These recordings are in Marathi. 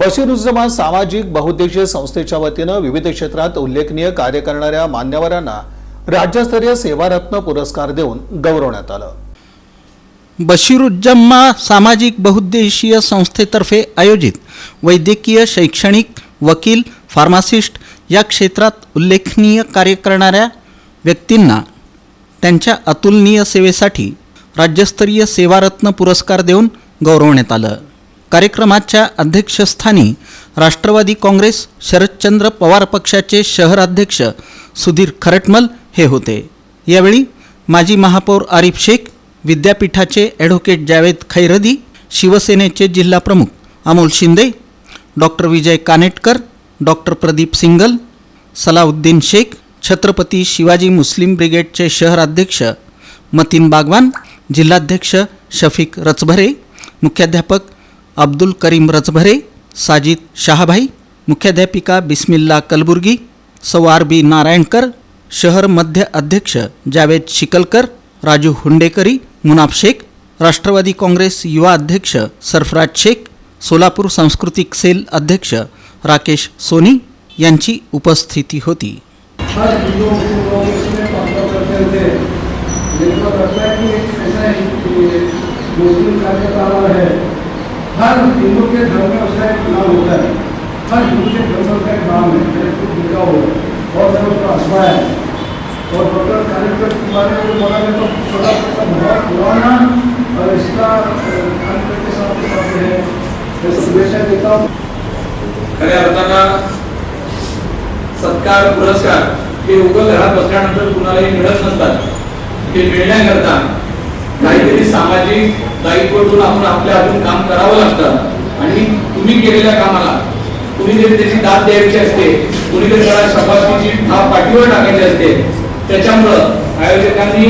बशीरुज्जमान सामाजिक बहुउद्देशीय संस्थेच्या वतीनं विविध क्षेत्रात उल्लेखनीय कार्य करणाऱ्या मान्यवरांना राज्यस्तरीय सेवारत्न पुरस्कार देऊन गौरवण्यात आलं. बशीरुज्जम्मा सामाजिक बहुद्देशीय संस्थेतर्फे आयोजित वैद्यकीय शैक्षणिक वकील फार्मासिस्ट या क्षेत्रात उल्लेखनीय कार्य करणाऱ्या व्यक्तींना त्यांच्या अतुलनीय सेवेसाठी राज्यस्तरीय सेवारत्न पुरस्कार देऊन गौरवण्यात आलं. कार्यक्रमाच्या अध्यक्षस्थानी राष्ट्रवादी काँग्रेस शरदचंद्र पवार पक्षाचे शहराध्यक्ष सुधीर खरटमल हे होते. यावेळी माजी महापौर आरिफ शेख विद्यापीठाचे ॲडव्होकेट जावेद खैरदी शिवसेनेचे जिल्हाप्रमुख Amol Shinde doctor Vijay Kanetkar doctor Pradeep Singal Salauddin Shaikh Chhatrapati Shivaji Muslim ब्रिगेडचे शहराध्यक्ष मतीन बागवान जिल्हाध्यक्ष शफीक रचभरे मुख्याध्यापक अब्दुल करीम रचभरे साजिद शहाभाई मुख्याध्यापिका बिस्मिल्ला कलबुर्गी सवार बी नारायणकर शहर मध्य अध्यक्ष जावेद शिकलकर राजू हुंडेकरी मुनाफ शेख राष्ट्रवादी काँग्रेस युवा अध्यक्ष सरफराज शेख सोलापूर सांस्कृतिक सेल अध्यक्ष राकेश सोनी यांची उपस्थिती होती. है हिंदू मुस्लिम लोग इसमें पंखा करते थे लेकिन वो लगता है कि एक ऐसा है कि मुस्लिम कार्यकर्ता है हर हिंदू के धर्म में उसका एक नाम होता है हर हिंदू के धर्म का एक नाम है और के बारे में बोला तो बहुत पुराना और इसका के साथ साथ है मैं शुभेच्छा देता हूँ खऱ्या अर्थानं सत्कार पुरस्कार हे उगल घरात बसल्यानंतर कुणालाही मिळत नसतात. ते मिळण्याकरता काहीतरी सामाजिक दायित्वातून आपण आपल्या हातून काम करावं लागतं. आणि तुम्ही केलेल्या कामाला कुणीतरी त्याची दाद द्यायची असते कुणीतरी त्याला शबासकीची थाप पाठीवर टाकायची असते त्याच्यामुळं आयोजकांनी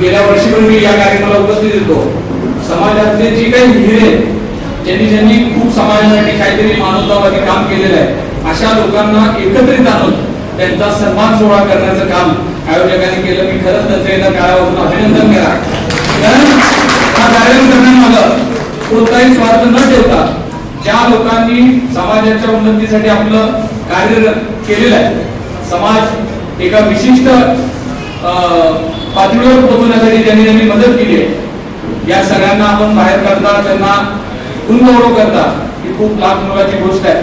गेल्या वर्षी पण मी या कार्यक्रमाला उपस्थित होतो. समाजातले जे काही हिरे ज्यांनी ज्यांनी खूप समाजासाठी काहीतरी मानवतावादी काम केलेलं आहे अशा लोकांना एकत्रित आणून त्यांचा सन्मान सोहळा करण्याचं काम आयोजकांनी केलं. मी खरंच त्यांचं एकदा काळावरून अभिनंदन करा. कारण हा कार्यक्रम करण्यामागं कोणताही स्वार्थ न ठेवता ज्या लोकांनी समाजाच्या उन्नतीसाठी आपलं कार्य केलेलं आहे. समाज एका विशिष्ट अं, पातळीवर पोहोचवण्यासाठी ज्यांनी त्यांनी मदत केली आहे. या सगळ्यांना आपण बाहेर करता त्यांना गुणगौरव करता ही खूप लाभ मोलाची गोष्ट आहे.